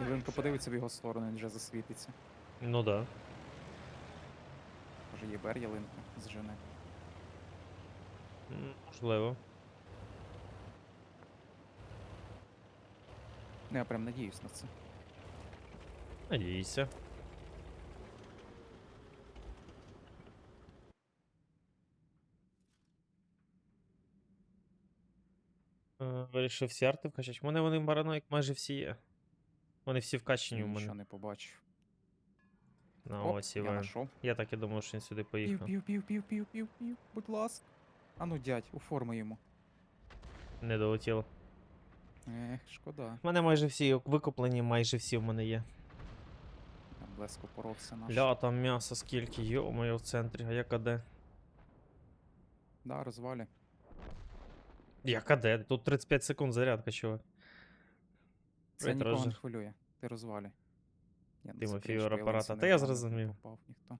Ялинка подивиться в його сторону, він вже засвітиться. Ну да. Може ЄБР ялинку зжене. М, Можливо. Ну я прям надіюсь на це. Надійся. Е, Вирішив всі арти вкачати. У мене вони параноїк майже всі є. Вони всі вкачені у Нічого мене. не побачив. На Оп, ось я знайшов. Я так і думав, що він сюди Пів, поїхав. пів, пів, пів, пів, пів, пів, будь ласка. А ну дядь, оформи йому. Не долетіло. Ех, шкода. У мене майже всі викуплені, майже всі в мене є. Там блеско поровся наш. Ля, там м'ясо скільки, йо-моє в центрі, а як АД? Да, розвалі. Як АД? Тут 35 секунд зарядка, чувак. Це Привіт, нікого не хвилює. Ти розвалі. Я не апарата. ялинці Та я не зрозумів. попав ніхто.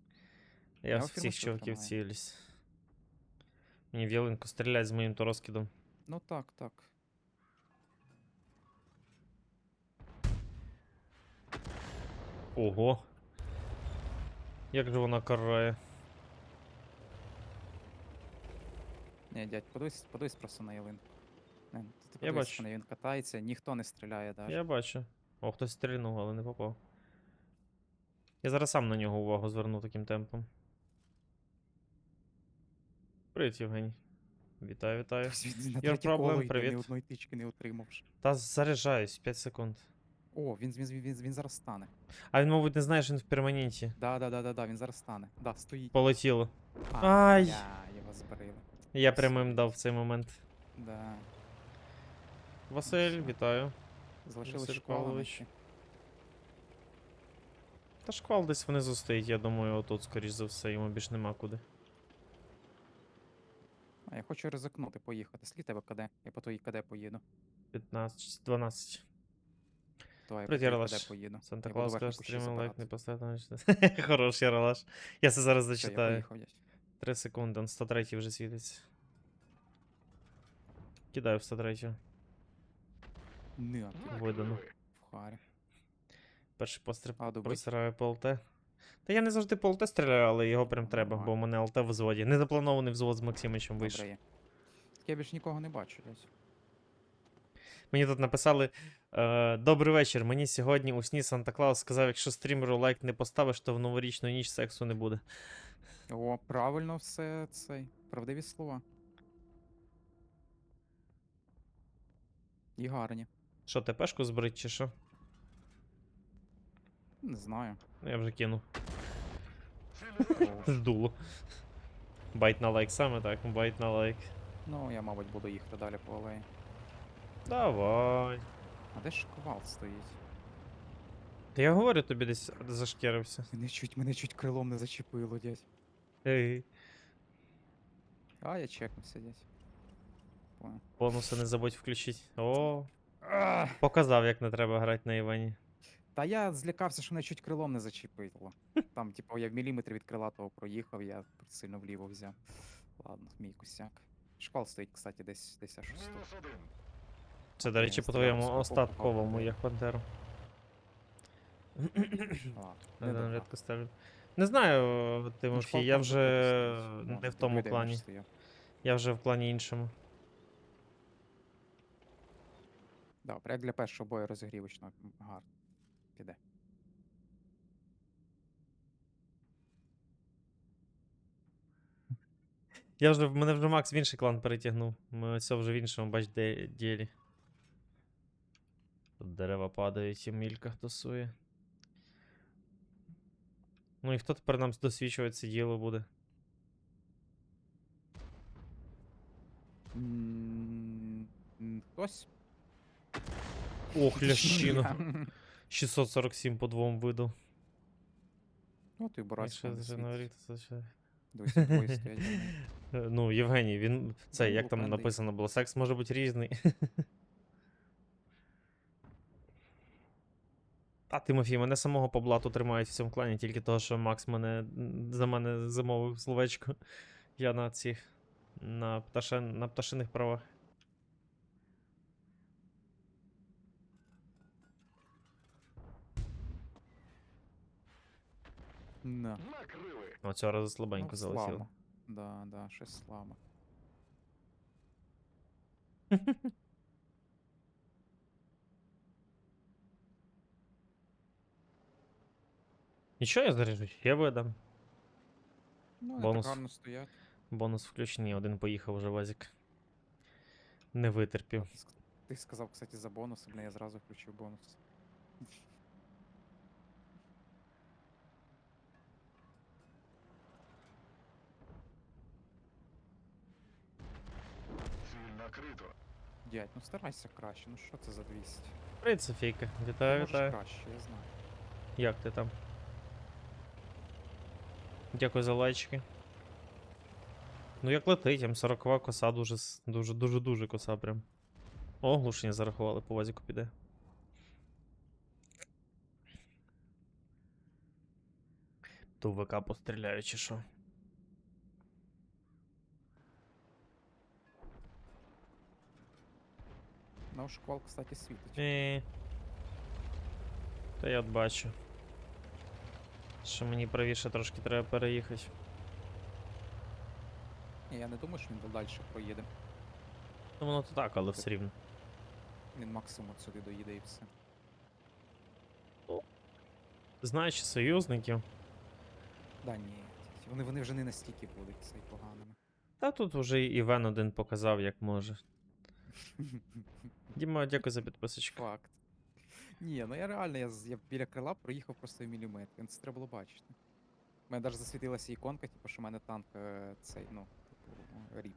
Я Я в у всіх фірму чуваків тримаю. цілюсь. Мені в ялинку стрілять з моїм то розкидом. Ну так, так. Ого. Як же вона карає? Ні, дядь, подивись, подивись просто на ялинку. Не, ти Я подивись, бачу. він катається, ніхто не стріляє навіть. Я бачу. О, хтось стрільнув, але не попав. Я зараз сам на нього увагу зверну таким темпом. Привіт, Євгеній. Вітаю, вітаю. Тобто він на Your третє коло problem, йде, привіт. ні одної тички не отримавши. Та заряджаюсь, 5 секунд. О, він, він, він, він, він зараз стане. А він, мабуть, не знає, що він в перманенті. Да, да, да, да, да, він зараз стане. Да, стоїть. Полетіло. А, Ай! Я, його збрили. Я прямим дав в цей момент. Да. Василь, вітаю. Залишилось Василь Павлович. наші. Та шквал десь внизу стоїть, я думаю, отут, скоріш за все, йому більш нема куди. А я хочу ризикнути, поїхати. Скільки тебе КД? Я по твоїй КД поїду. 15, 12. Давай, я по Привіт, твоїй Яралаш. КД поїду. Санта Я буду Клаус каже, кущі стрімив лайк, не забирати. поставити. Хорош, Яралаш. Я це зараз Все, я зачитаю. поїхав, дядь. 3 секунди, он 103 вже світиться. Кидаю в 103. Не, Видано. в харі. Перший постріл А, добить? просираю по ЛТ. Та я не завжди по ЛТ стріляю, але його прям треба, бо у мене ЛТ в взводі. Незапланований взвод з Максимичем вийшов. Добре є. Я більш нікого не бачу, дядь. Мені тут написали: е, Добрий вечір. Мені сьогодні у сні Санта Клаус сказав, якщо стрімеру лайк не поставиш, то в новорічну ніч сексу не буде. О, правильно все цей. Правдиві слова. І гарні. Що, ТПшку збрить чи що? Не знаю. Ну, Я вже кинув. О, Здуло. Байт на лайк саме так, байт на лайк. Ну, я, мабуть, буду їхати далі по алеї. Давай. А де ж шквал стоїть? Та я говорю, тобі десь зашкірився. Мене чуть, мене чуть крилом не зачепило, дядь. Ей. А, я чекнувся, дядь. Понял. Бонуси не забудь включити. О! Показав, як не треба грати на Івані. Та я злякався, що мене чуть крилом не зачепило. Там, типу, я в міліметр від крила того проїхав, я сильно вліво взяв. Ладно, мій косяк. Шквал стоїть, кстати, десь десь аж тут. Це, до речі, по твоєму остатковому, Я не там рідко ставлю. Не знаю, Ну, Тимофій, я вже. Ну, не в тому плані. Я вже в плані іншому. Добре, як для першого бою розігрівочно гарно. Піде. Я вже, мене вже Макс в інший клан перетягнув. Ми ось вже в іншому, бач, де ділі. Тут дерева падають, і мілька тусує. Ну і хто тепер нам досвідчувати це діло буде? Хтось? Ох, лящину. Я. 647 по двом виду. Ну, ти стоять. Е, Ну, Євгеній, він. Це, як там написано було, секс може бути різний. А Тимофій, мене самого по блату тримають в цьому клані, тільки того, що Макс мене за мене замовив словечко. Я на цих. На, пташен, на пташиних правах. На. О, цього разу слабенько Ну, залетіло. слабо. Да, да, щось слабо. Нічого я заряджу, ще видам. Ну, Бонус. так гарно стоять. Бонус включений, один поїхав уже вазик. Не витерпів. Ти ск- сказав, кстати, за бонус, блін, я зразу включив бонус. Дядь, ну старайся краще, ну що це за 200? Привіт, Софійка. Вітаю, можеш вітаю. краще, я знаю. Як ти там? Дякую за лайчики. Ну як летить, М40 коса дуже с- дуже дуже дуже коса прям. О, глушення зарахували, по вазіку піде. Ту ВК постріляю чи що. Ну, шквал, кстати, світить. Та я от бачу. Що мені правіше трошки треба переїхати. Ні, я не думаю, що він далі проїде. Ну воно то так, але все рівно. Він максимум сюди доїде і все. Знаючи союзників. Да ні, вони, вони вже не настільки будуть цей поганими. Та тут вже і Івен один показав, як може. Діма, дякую за підписочку. Факт. Ні, ну я реально, я, я біля крила проїхав просто в міліметр. Це треба було бачити. У мене навіть засвітилася іконка, типу, що в мене танк е, цей, ну, типу, ріп.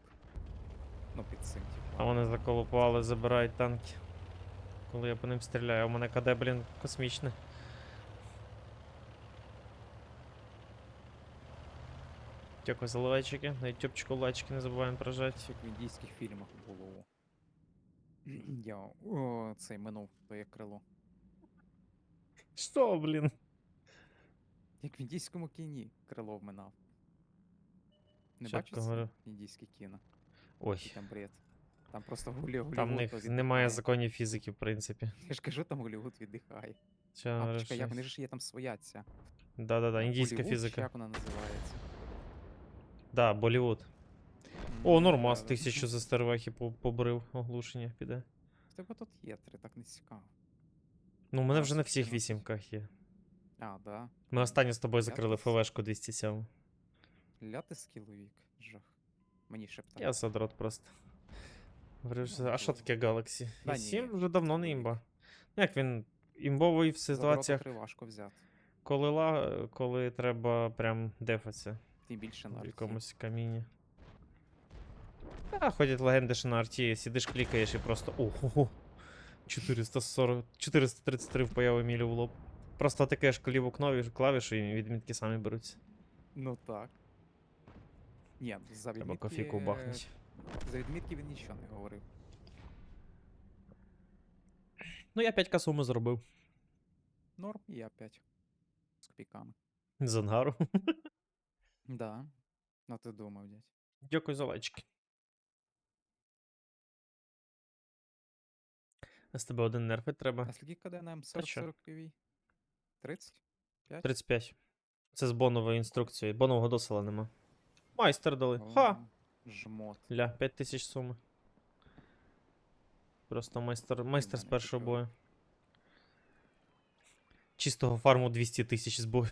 Ну, під цим, типу. А вони заколупували, забирають танки. Коли я по ним стріляю, у мене КД, блін, космічне. Дякую за лайчики. На ютубчику лайчики не забуваємо прожати. Як в індійських фільмах було. Я о, цей минув твоє крило. Що, блін? Як в індійському кіні крило вминав. Не Чітко бачиш говорю. індійське кіно? Ой, там бред. Там просто гулі Голлівуд там в них немає законів фізики, в принципі. Я ж кажу, там Голлівуд віддихає. Що, А, почекай, як вони ж є там своя ця. Да-да-да, індійська Голлівуд, чи фізика. Як вона називається? Да, Болівуд. О, нормас, тисячу за стервехи по- побрив, оглушення піде. В тебе тут є три, так не цікаво. Ну, у мене вже на всіх 115. вісімках є. А, да. Ми останнє з тобою закрили ФВшку 207. Ляти скіловік. Жах. Мені шептали. Я задрот просто. Ну, а що таке Galaxy? Да І ні, 7 вже давно не імба. Ну, Як він імбовий в ситуаціях, важко взяти. коли, ла... коли треба прям дефатися Тим більше на в якомусь каміні. Та, ходять легенди, що на арті сидиш, клікаєш і просто. Ого. 440, 433 впаяли мілю в лоб. Просто тикаєш ліву кнові- клавішу і відмітки самі беруться. Ну так. Ні, за Треба відмітки... кофійку бахнуть. За відмітки він нічого не говорив. Ну, я 5 суму зробив. Норм і я 5. З копійками. З ангару. Да. Ну ти думав, дядь. Дякую за лайчики. З тебе один нерфить треба. А скільки КД на Та що? М40 PV? 30? 5? 35. Це з боновою інструкцією. Бонового досила нема. Майстер дали. Ха! Жмот. Ля, 5 тисяч суми. Просто майстер, майстер з мене першого бою. Чистого фарму 200 тисяч з бою.